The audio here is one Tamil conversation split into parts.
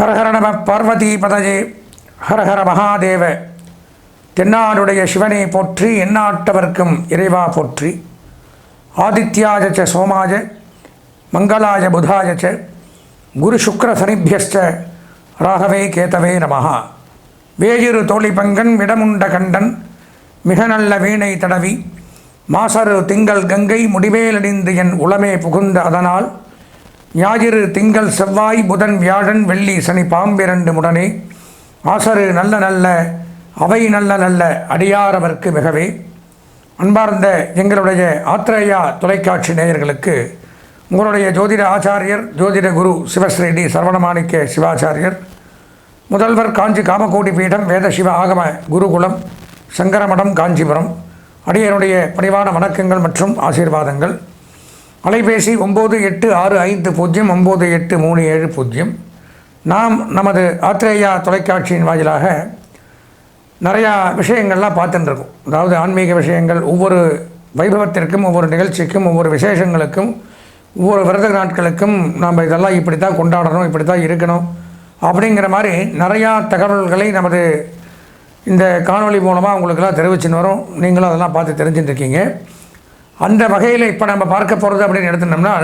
ஹரஹர நம பார்வதி பதஜே. ஹரஹர மகாதேவ. தென்னாடுடைய சிவனை போற்றி எந்நாட்டவர்க்கும் இறைவா போற்றி. ஆதித்யாஜ ச சோமாஜ. மங்களாய புதாய ச. குரு சுக்ர சனிபியஸ்ச. ராகவே கேதவே நமஹா. வேயிரு தோழி பங்கன் விடமுண்ட கண்டன். மிக நல்ல வீணை தடவி. மாசரு திங்கள் கங்கை முடிவேலடிந்து என் உளமே புகுந்த அதனால். ஞாயிறு திங்கள் செவ்வாய் புதன் வியாழன் வெள்ளி சனி பாம்பிரண்டு முடனே. ஆசரு நல்ல நல்ல அவை நல்ல நல்ல அடியாரவர்க்கு மிகவே. அன்பார்ந்த எங்களுடைய ஆத்திரேயா தொலைக்காட்சி நேயர்களுக்கு உங்களுடைய ஜோதிட ஆச்சாரியர் ஜோதிட குரு சிவஸ்ரீடி சரவணமாணிக்க சிவாச்சாரியர் முதல்வர் காஞ்சி காமகோடி பீடம் வேத சிவ ஆகம குருகுலம் சங்கரமடம் காஞ்சிபுரம் அடியனுடைய பணிவான வணக்கங்கள் மற்றும் ஆசீர்வாதங்கள். அலைபேசி ஒம்பது எட்டு ஆறு ஐந்து பூஜ்ஜியம் ஒம்பது எட்டு மூணு ஏழு பூஜ்ஜியம். நாம் நமது ஆத்திரேயா தொலைக்காட்சியின் வாயிலாக நிறையா விஷயங்கள்லாம் பார்த்துட்டுருக்கோம். அதாவது ஆன்மீக விஷயங்கள் ஒவ்வொரு வைபவத்திற்கும் ஒவ்வொரு நிகழ்ச்சிக்கும் ஒவ்வொரு விசேஷங்களுக்கும் ஒவ்வொரு விரத நாட்களுக்கும் நாம் இதெல்லாம் இப்படி தான் கொண்டாடணும் இப்படி தான் இருக்கணும் அப்படிங்கிற மாதிரி நிறையா தகவல்களை நமது இந்த காணொளி மூலமாக உங்களுக்கெல்லாம் தெரிவிச்சுன்னு வரும். நீங்களும் அதெல்லாம் பார்த்து தெரிஞ்சுட்டுருக்கீங்க. அந்த வகையில் இப்போ நம்ம பார்க்க போகிறது அப்படின்னு எடுத்துட்டோம்னா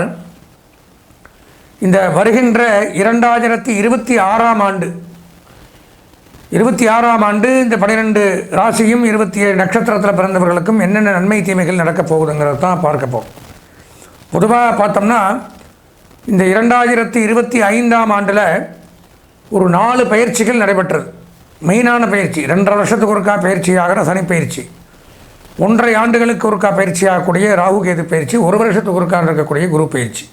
இந்த வருகின்ற இரண்டாயிரத்தி இருபத்தி ஆறாம் ஆண்டு இருபத்தி ஆறாம் ஆண்டு இந்த பன்னிரெண்டு ராசியும் இருபத்தி ஏழு நட்சத்திரத்தில் பிறந்தவர்களுக்கும் என்னென்ன நன்மை தீமைகள் நடக்கப் போகுதுங்கிறது தான் பார்க்க போகிறோம் பொதுவாக பார்த்தோம்னா இந்த இரண்டாயிரத்தி இருபத்தி ஐந்தாம் ஆண்டில் ஒரு நாலு பயிற்சிகள் நடைபெற்றது. மெயினான பயிற்சி ரெண்டரை வருஷத்துக்கு ஒருக்கா பயிற்சி ஆகிற சனி பயிற்சி ஒன்றரை ஆண்டுகளுக்கு ஒருக்கா பயிற்சி ஆகக்கூடிய ராகு கேது பயிற்சி ஒரு வருஷத்துக்கு ஒருக்கா இருக்கக்கூடிய குரு பயிற்சி.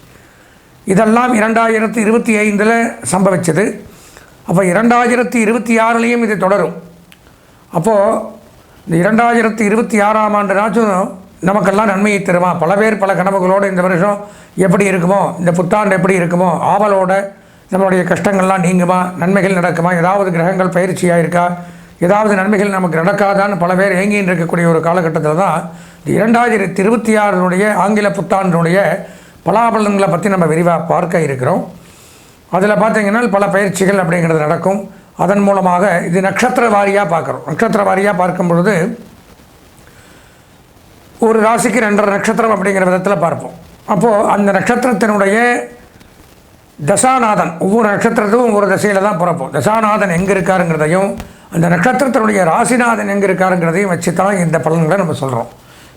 இதெல்லாம் இரண்டாயிரத்தி இருபத்தி ஐந்தில் சம்பவிச்சது. அப்போ இரண்டாயிரத்தி இருபத்தி ஆறுலேயும் இது தொடரும். அப்போது இந்த இரண்டாயிரத்தி இருபத்தி ஆறாம் ஆண்டுனாச்சும் நமக்கெல்லாம் நன்மையை தருமா? பல பேர் பல கனவுகளோடு இந்த வருஷம் எப்படி இருக்குமோ இந்த புத்தாண்டு எப்படி இருக்குமோ ஆவலோட நம்மளுடைய கஷ்டங்கள்லாம் நீங்குமா நன்மைகள் நடக்குமா ஏதாவது கிரகங்கள் பயிற்சியாக இருக்கா ஏதாவது நன்மைகள் நமக்கு நடக்காதான்னு பல பேர் ஏங்கின்னு இருக்கக்கூடிய ஒரு காலகட்டத்தில் தான் இரண்டாயிரத்தி இருபத்தி ஆறினுடைய ஆங்கில புத்தாண்டினுடைய பலாபலன்களை பற்றி நம்ம விரிவாக பார்க்க இருக்கிறோம். அதில் பார்த்தீங்கன்னா பல பயிற்சிகள் அப்படிங்கிறது நடக்கும். அதன் மூலமாக இது நட்சத்திர வாரியாக பார்க்குறோம். நட்சத்திர வாரியாக பார்க்கும் பொழுது ஒரு ராசிக்கு ரெண்டரை நட்சத்திரம் அப்படிங்கிற விதத்தில் பார்ப்போம். அப்போது அந்த நட்சத்திரத்தினுடைய தசாநாதன் ஒவ்வொரு நட்சத்திரத்துக்கும் ஒவ்வொரு தசையில் தான் பிறப்போம். தசாநாதன் எங்கே இருக்காருங்கிறதையும் அந்த நட்சத்திரத்தினுடைய ராசிநாதன் எங்கே இருக்காருங்கிறதையும் வச்சு தான் இந்த பலன்களை நம்ம சொல்கிறோம்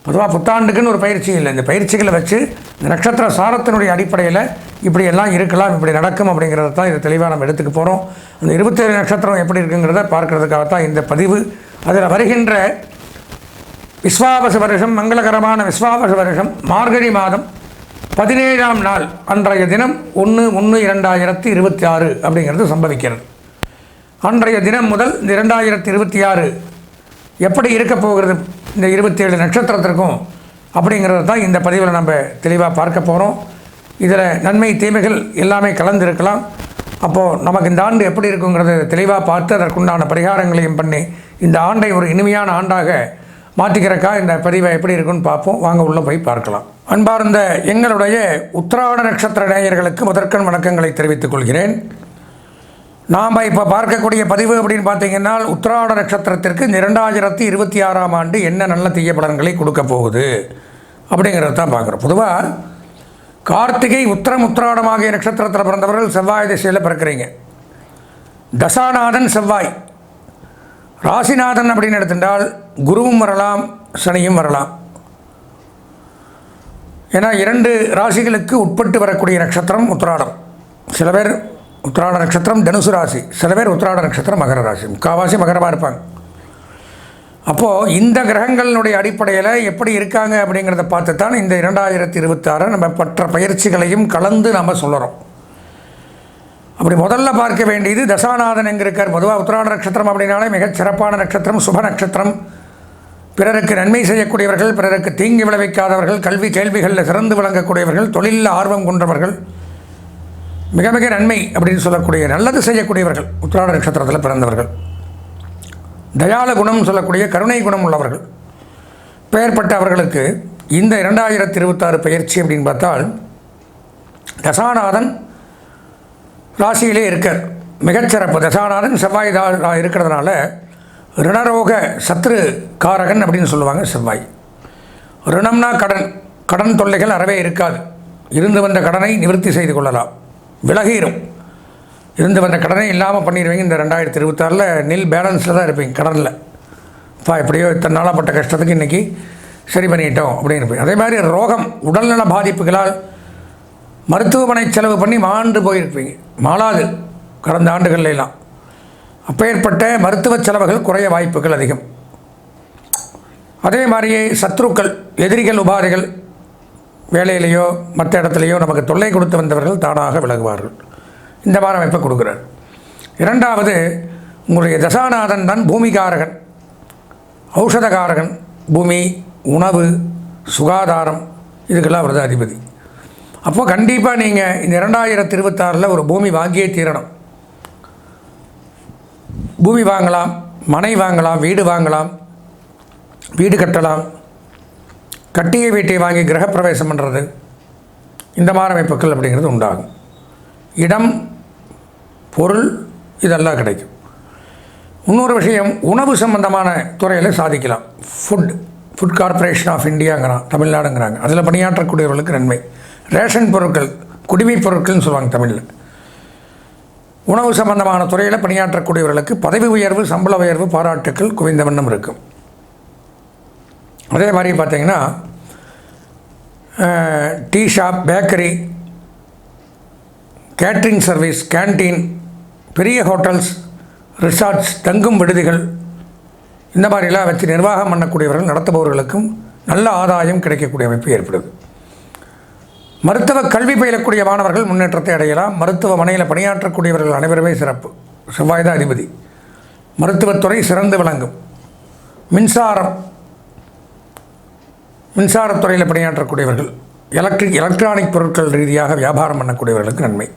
பொதுவாக புத்தாண்டுக்குன்னு ஒரு பயிற்சி இல்லை. இந்த பயிற்சிகளை வச்சு இந்த நட்சத்திர சாரத்தினுடைய அடிப்படையில் இப்படியெல்லாம் இருக்கலாம் இப்படி நடக்கும் அப்படிங்கிறத தான் இதை தெளிவாக நம்ம எடுத்துக்க போகிறோம் அந்த இருபத்தேழு நட்சத்திரம் எப்படி இருக்குங்கிறத பார்க்கறதுக்காகத்தான் இந்த பதிவு. அதில் வருகின்ற விஸ்வாவச வருஷம் மங்களகரமான விஸ்வாவச வருஷம் மார்கழி மாதம் பதினேழாம் நாள் அன்றைய தினம் ஒன்று ஒன்று இரண்டாயிரத்தி இருபத்தி ஆறு அப்படிங்கிறது சம்பவிக்கிறது. அன்றைய தினம் முதல் இந்த இரண்டாயிரத்தி இருபத்தி ஆறு எப்படி இருக்க போகிறது? இந்த இருபத்தேழு நட்சத்திரத்திற்கும் அப்படிங்கிறது தான் இந்த பதிவில் நம்ம தெளிவாக பார்க்க போகிறோம் இதில் நன்மை தீமைகள் எல்லாமே கலந்துருக்கலாம். அப்போது நமக்கு இந்த ஆண்டு எப்படி இருக்குங்கிறத தெளிவாக பார்த்து அதற்குண்டான பரிகாரங்களையும் பண்ணி இந்த ஆண்டை ஒரு இனிமையான ஆண்டாக மாற்றிக்கிறக்கா இந்த பதிவை எப்படி இருக்குன்னு பார்ப்போம். வாங்க உள்ளே போய் பார்க்கலாம். அன்பார்ந்த எங்களுடைய உத்திராட நட்சத்திர நேயர்களுக்கு முதற்கண் வணக்கங்களை தெரிவித்துக் கொள்கிறேன். நாம் இப்போ பார்க்கக்கூடிய பதிவு அப்படின்னு பார்த்தீங்கன்னா உத்திராட நட்சத்திரத்திற்கு இரண்டாயிரத்தி இருபத்தி ஆறாம் ஆண்டு என்ன நல்ல தீய பலன்களை கொடுக்க போகுது அப்படிங்கிறத தான் பார்க்குறோம். பொதுவாக கார்த்திகை உத்திரம் உத்திராடம் ஆகிய நட்சத்திரத்தில் பிறந்தவர்கள் செவ்வாய் திசையில் பிறக்கிறீங்க. தசாநாதன் செவ்வாய். ராசிநாதன் அப்படின்னு எடுத்துட்டால் குருவும் வரலாம் சனியும் வரலாம். ஏன்னா இரண்டு ராசிகளுக்கு உட்பட்டு வரக்கூடிய நட்சத்திரம் உத்திராடம். சில பேர் உத்திராட நட்சத்திரம் தனுசு ராசி. சில பேர் உத்திராட நட்சத்திரம் மகர ராசி. முக்காவாசி மகரமாக இருப்பாங்க. அப்போது இந்த கிரகங்களினுடைய அடிப்படையில் எப்படி இருக்காங்க அப்படிங்கிறத பார்த்து தான் இந்த இரண்டாயிரத்தி இருபத்தாறு நம்ம மற்ற பயிற்சிகளையும் கலந்து நம்ம சொல்லுறோம். அப்படி முதல்ல பார்க்க வேண்டியது தசாநாதன் எங்கே இருக்கார்? பொதுவாக உத்திராட நட்சத்திரம் அப்படின்னாலே மிகச் சிறப்பான நட்சத்திரம் சுப நட்சத்திரம். பிறருக்கு நன்மை செய்யக்கூடியவர்கள் பிறருக்கு தீங்கு விளைவிக்காதவர்கள் கல்வி கேள்விகளில் சிறந்து விளங்கக்கூடியவர்கள் தொழிலில் ஆர்வம் கொண்டவர்கள். மிக மிக நன்மை அப்படின்னு சொல்லக்கூடிய நல்லது செய்யக்கூடியவர்கள் உத்திராட நட்சத்திரத்தில் பிறந்தவர்கள். தயால குணம் சொல்லக்கூடிய கருணை குணம் உள்ளவர்கள். பெயர்பட்ட அவர்களுக்கு இந்த இரண்டாயிரத்தி இருபத்தாறு பயிற்சி அப்படின்னு பார்த்தால் தசாநாதன் ராசியிலே இருக்கார். மிகச்சிறப்பு தசாநாதன் செவ்வாய் இருக்கிறதுனால ரிணரோக சத்ரு காரகன் அப்படின்னு சொல்லுவாங்க செவ்வாய். ரிணம்னா கடன். கடன் தொல்லைகள் அறவே இருக்காது. இருந்து வந்த கடனை நிவர்த்தி செய்து கொள்ளலாம். விலகிரும். இருந்து வந்த கடனே இல்லாமல் பண்ணிடுவீங்க இந்த ரெண்டாயிரத்தி இருபத்தாறில் நில் பேலன்ஸில் தான் இருப்பீங்க கடனில். இப்போ எப்படியோ இத்தனை நாளாப்பட்ட கஷ்டத்துக்கு இன்றைக்கி சரி பண்ணிட்டோம் அப்படின்னு இருப்பீங்க. அதே மாதிரி ரோகம் உடல்நல பாதிப்புகளால் மருத்துவமனை செலவு பண்ணி மாண்டு போயிருப்பீங்க. மாளாது கடந்த ஆண்டுகள்லாம் அப்பேற்பட்ட மருத்துவ செலவுகள் குறைய வாய்ப்புகள் அதிகம். அதே மாதிரியே சத்ருக்கள் எதிரிகள் உபாதைகள் வேலையிலேயோ மற்ற இடத்துலையோ நமக்கு தொல்லை கொடுத்து வந்தவர்கள் தானாக விலகுவார்கள். இந்த வாரம் அமைப்பை கொடுக்குறார். இரண்டாவது உங்களுடைய தசாநாதன் தான் பூமிகாரகன். ஔஷதகாரகன் பூமி உணவு சுகாதாரம் இதுக்கெல்லாம் அவர் தான் அதிபதி. அப்போது கண்டிப்பாக நீங்கள் இந்த இரண்டாயிரத்தி இருபத்தாறில் ஒரு பூமி வாங்கியே தீரணும். பூமி வாங்கலாம் மனை வாங்கலாம் வீடு வாங்கலாம் வீடு கட்டலாம் கட்டிய வீட்டை வாங்கி கிரகப்பிரவேசம் பண்ணுறது இந்த மாதிரி அமைப்புகள் அப்படிங்கிறது உண்டாகும். இடம் பொருள் இதெல்லாம் கிடைக்கும். இன்னொரு விஷயம் உணவு சம்பந்தமான துறையில் சாதிக்கலாம். ஃபுட் ஃபுட் கார்ப்பரேஷன் ஆஃப் இந்தியாங்கிறான் தமிழ்நாடுங்கிறாங்க. அதில் பணியாற்றக்கூடியவர்களுக்கு நன்மை. ரேஷன் பொருட்கள் குடிமைப் பொருட்கள்னு சொல்லுவாங்க தமிழில். உணவு சம்பந்தமான துறையில் பணியாற்றக்கூடியவர்களுக்கு பதவி உயர்வு சம்பள உயர்வு பாராட்டுக்கள் குவிந்த வண்ணம் இருக்கும். அதே மாதிரி பார்த்தீங்கன்னா tea shop bakery catering service canteen பெரிய ஹோட்டல்ஸ் ரிசார்ட்ஸ் தங்கும் விடுதிகள் இந்த மாதிரிலாம் வச்சு நிர்வாகம் பண்ணக்கூடியவர்கள் நடத்துபவர்களுக்கும் நல்ல ஆதாயம் கிடைக்கக்கூடிய அமைப்பு ஏற்படுது. மருத்துவ கல்வி பயிலக்கூடிய மாணவர்கள் முன்னேற்றத்தை அடையலாம். மருத்துவமனையில் பணியாற்றக்கூடியவர்கள் அனைவருமே சிறப்பு. செவ்வாய்தான் அதிபதி. மருத்துவத்துறை சிறந்து விளங்கும். மின்சாரம் மின்சாரத்துறையில் பணியாற்றக்கூடியவர்கள் எலக்ட்ரிக் எலக்ட்ரானிக் பொருட்கள் ரீதியாக வியாபாரம் பண்ணக்கூடியவர்களுக்கு நன்மை.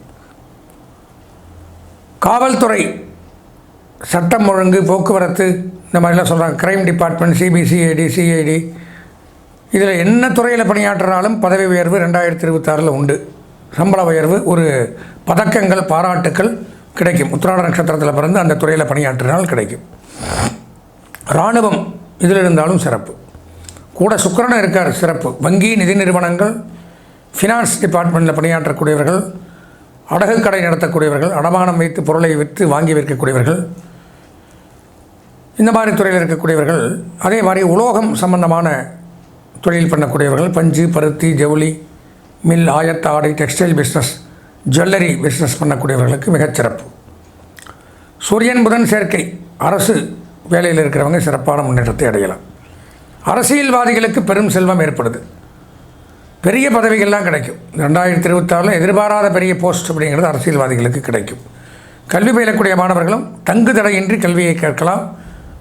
காவல்துறை சட்டம் ஒழுங்கு போக்குவரத்து இந்த மாதிரிலாம் சொல்கிறாங்க க்ரைம் டிபார்ட்மெண்ட் சிபிசிஐடி சிஐடி இதில் என்ன துறையில் பணியாற்றினாலும் பதவி உயர்வு ரெண்டாயிரத்தி இருபத்தாறில் உண்டு. சம்பள உயர்வு ஒரு பதக்கங்கள் பாராட்டுக்கள் கிடைக்கும். உத்திராட நட்சத்திரத்தில் பிறந்து அந்த துறையில் பணியாற்றினால் கிடைக்கும். இராணுவம் இதில் இருந்தாலும் சிறப்பு. கூட சுக்கிரனும் இருக்கார் சிறப்பு. வங்கி நிதி நிறுவனங்கள் ஃபினான்ஸ் டிபார்ட்மெண்ட்டில் பணியாற்றக்கூடியவர்கள் அடகு கடை நடத்தக்கூடியவர்கள் அடமானம் வைத்து பொருளை விற்று வாங்கி விற்கக்கூடியவர்கள் இந்த மாதிரி துறையில் இருக்கக்கூடியவர்கள் அதே மாதிரி உலோகம் சம்பந்தமான தொழில் பண்ணக்கூடியவர்கள் பஞ்சு பருத்தி ஜவுளி மில் ஆயத்த ஆடை டெக்ஸ்டைல் பிஸ்னஸ் ஜுவல்லரி பிஸ்னஸ் பண்ணக்கூடியவர்களுக்கு மிகச்சிறப்பு சூரியன் புதன் சேர்க்கை. அரசு வேலையில் இருக்கிறவங்க சிறப்பான முன்னேற்றத்தை அடையலாம். அரசியல்வாதிகளுக்கு பெரும் செல்வம் ஏற்படுது. பெரிய பதவிகள்லாம் கிடைக்கும். ரெண்டாயிரத்தி இருபத்தாறில் எதிர்பாராத பெரிய போஸ்ட் அப்படிங்கிறது அரசியல்வாதிகளுக்கு கிடைக்கும். கல்வி பயிலக்கூடிய மாணவர்களும் தங்கு தடையின்றி கல்வியை கேட்கலாம்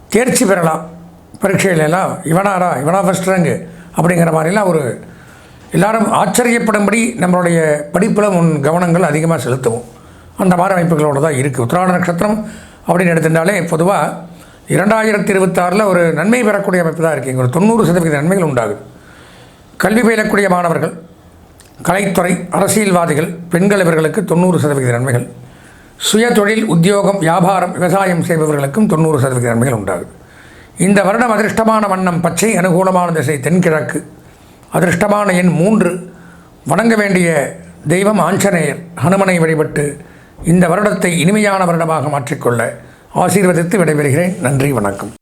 தேர்ச்சி பெறலாம். பரீட்சையிலெல்லாம் இவனாரா இவனா ஃபஸ்ட் ரேங்கு அப்படிங்கிற மாதிரிலாம் ஒரு எல்லாரும் ஆச்சரியப்படும்படி நம்மளுடைய படிப்பில் முன் கவனங்கள் அதிகமாக செலுத்துவோம். அந்த மாதிரி அமைப்புகளோடு தான் இருக்குது உத்திராட நட்சத்திரம் அப்படின்னு எடுத்துட்டாலே பொதுவாக இரண்டாயிரத்தி இருபத்தாறில் ஒரு நன்மை பெறக்கூடிய அமைப்பு தான் இருக்குது ஒரு தொண்ணூறு சதவீத நன்மைகள் உண்டாகுது. கல்வி பயிலக்கூடிய மாணவர்கள் கலைத்துறை அரசியல்வாதிகள் பெண்கள் இவர்களுக்கு தொண்ணூறு சதவீத நன்மைகள். சுய தொழில் உத்தியோகம் வியாபாரம் விவசாயம் செய்பவர்களுக்கும் தொண்ணூறு சதவீத நன்மைகள் உண்டாகுது. இந்த வருடம் அதிர்ஷ்டமான வண்ணம் பச்சை அனுகூலமான திசை தென்கிழக்கு. அதிர்ஷ்டமான எண் மூன்று வணங்க வேண்டிய தெய்வம் ஆஞ்சநேயர் ஹனுமனை வழிபட்டு இந்த வருடத்தை இனிமையான வருடமாக மாற்றிக்கொள்ள ஆசீர்வதித்து விடைபெறுகிறேன். நன்றி வணக்கம்.